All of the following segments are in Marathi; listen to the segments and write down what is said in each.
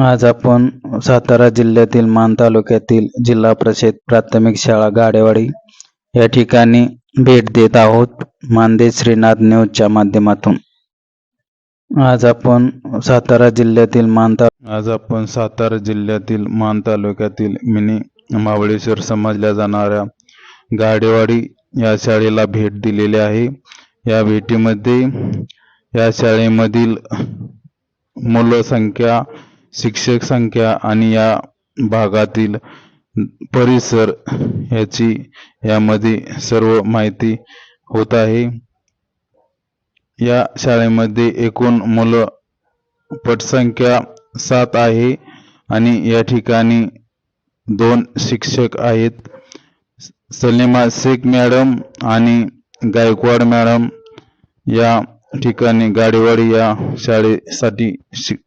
आज आपण सातारा जिल्ह्यातील मान तालुक्यातील जिल्हा परिषद प्राथमिक शाळा गाडेवाडी या ठिकाणी भेट देत आहोत. मानदे श्रीनाथ न्यूजच्या माध्यमातून. आज आपण सातारा जिल्ह्यातील मान आज आपण सातारा जिल्ह्यातील मान तालुक्यातील मिनी महाबळेश्वर समजल्या जाणाऱ्या गाडेवाडी या शाळेला भेट दिलेली आहे. या भेटीमध्ये या शाळेमधील मुलं संख्या शिक्षक संख्या आणि या भागातील परिसर याची यामध्ये सर्व माहिती होत आहे. या शाळेमध्ये एकूण मुलं पटसंख्या सात आहे आणि या ठिकाणी दोन शिक्षक आहेत. सलीमा शेख मॅडम आणि गायकवाड मॅडम या ठिकाणी गाडेवाडी या शाळेसाठी शिक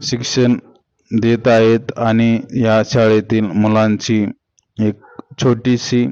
शिक्षण देत आहेत आणि या शाळेतील मुलांची एक छोटीशी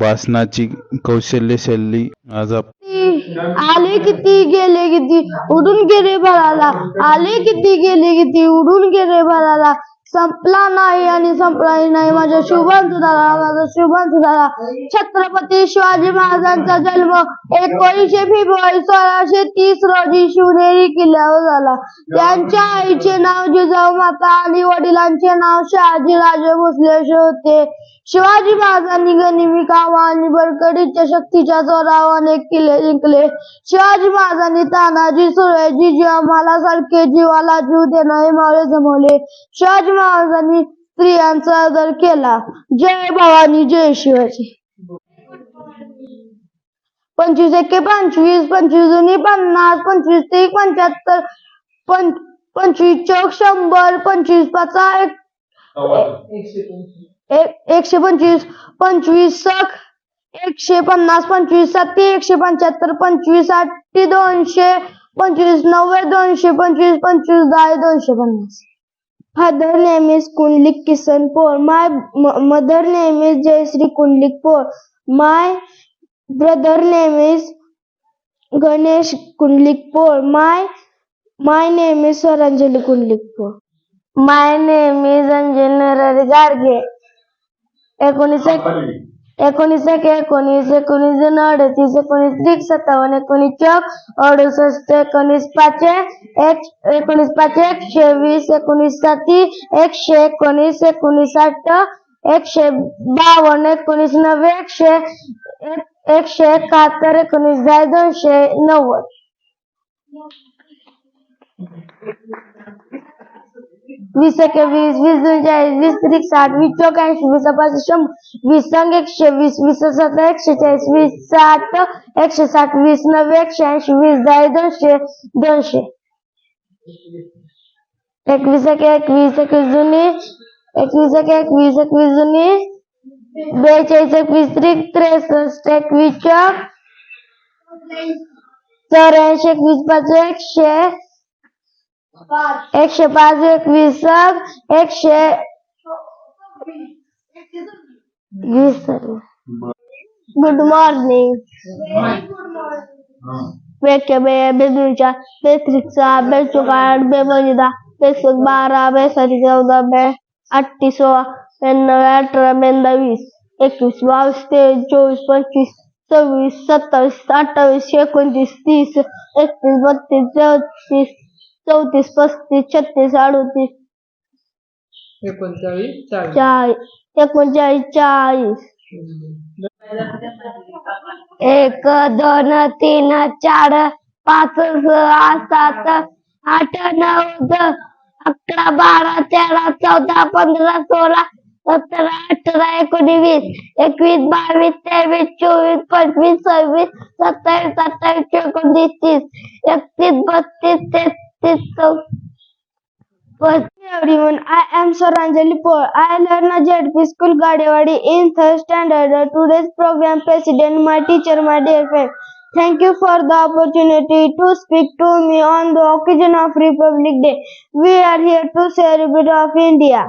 भाषणाची कौशल्य शैली आज आले किती गेले किती? उडून गेले भराला आले किती गेले किती? उडून गेले भराला संपला नाही आणि संपलाही नाही. माझ्या शुभांत झाला माझा शुभांत झाला छत्रपती शिवाजी महाराजांचा जन्म एकोणीसशे फेब्रुवारी सोळाशे तीस रोजी शिवनेरी किल्ल्यावर झाला. त्यांच्या आईचे नाव जिजाऊ माता आणि वडिलांचे नाव शहाजी राजे भोसले असे होते. शिवाजी महाराजांनी गनिमी कावा आणि बळकटीच्या शक्तीच्या जोरावर अनेक किल्ले जिंकले. शिवाजी महाराजांनी तानाजी सुळे जिजी आम्हाला सारखे जीवाला जीव देणारे मावळे जमवले. शिवाजी महाराजांनी स्त्रियांचा आदर केला. जय भवानी जय शिवाजी. पंचवीस एके पंचवीस पंचवीस दोन्ही पन्नास पंचवीस ते पंच्याहत्तर पं पंचवीस चौक शंभर पंचवीस पाचा एक एक- एकशे पंचवीस पंचवीस एकशे पन्नास पंचवीस साती एकशे पंच्याहत्तर पंचवीस आठी दोनशे पंचवीस नव्वद दोनशे पंचवीस पंचवीस दहा दोनशे पन्नास. Father name is Kundalik Kisan Pore my mother name is Jayashree Kundalik Pore my brother name is Ganesh Kundalik Pore my my name is Swaranjali Kundalik Pore my name is Anjali Narhari Gadge एकोणीस एकोणीस एक एकोणीस एकोणीस दोन अडतीस एकोणीस त्रिक सत्तावन्न एकोणीस चौक अडुसष्ट एकोणीस पाचशे एक एकोणीस पाच एकशे वीस एकोणीस साती एकशे एकोणीस एकोणीस आठ एकशे बावन्न एकोणीस नव्वे एकशे एक- एकशे एकाहत्तर एकोणीस दहा दोनशे नव्वद. वीस एके वीस वीस दोन चाळीस वीस त्रिक साठ वीस चौक ऐंशी वीस पाच शंभर वीस संघ एकशे वीस वीस सात एकशे चाळीस वीस साठ एकशे साठ वीस नव्वे एकशे ऐंशी वीस दहा दोनशे दोनशे एकवीस एक एकवीस एकवीस जुनी एकवीस एक एकवीस एकवीस जुनी बेचाळीस एकवीस त्रिक त्रेसष्ट एकवीस चौक चौऱ्याऐंशी एकवीस पाच एकशे एकशे पाच एकवीस एकशे वीस. गुड मॉर्निंग वेके बे बेदूच्या बेत्रिकचा बेचुकाट बेबंजिदा बेसक बारा बेसाठी चौदा बे अठ्ठी सोळा ब्याण्णव अठरा ब्याण्णव वीस एकवीस बावीस तेवीस चोवीस पंचवीस सव्वीस सत्तावीस अठ्ठावीस एकोणतीस तीस एकतीस बत्तीस चौतीस चौतीस पस्तीस छत्तीस अडतीस. एकोणचाळीस चाळीस. चाळीस. एकोणचाळीस चाळीस. एक दोन तीन चार पाच सहा सात आठ नऊ दस अकरा बारा तेरा चौदा पंधरा सोळा सतरा अठरा एकोणीस एकवीस बावीस तेवीस चोवीस पंचवीस सव्वीस सत्तावीस अठ्ठावीस एकोणतीस तीस एकतीस बत्तीस तेहतीस so but everyone, I am Saranjali Paul. I learn at JP School Gadewadi in third standard. Today's program president, my teacher, my dear friend. Thank you for the opportunity to speak to me on the occasion of Republic Day. We are here to celebrate of India.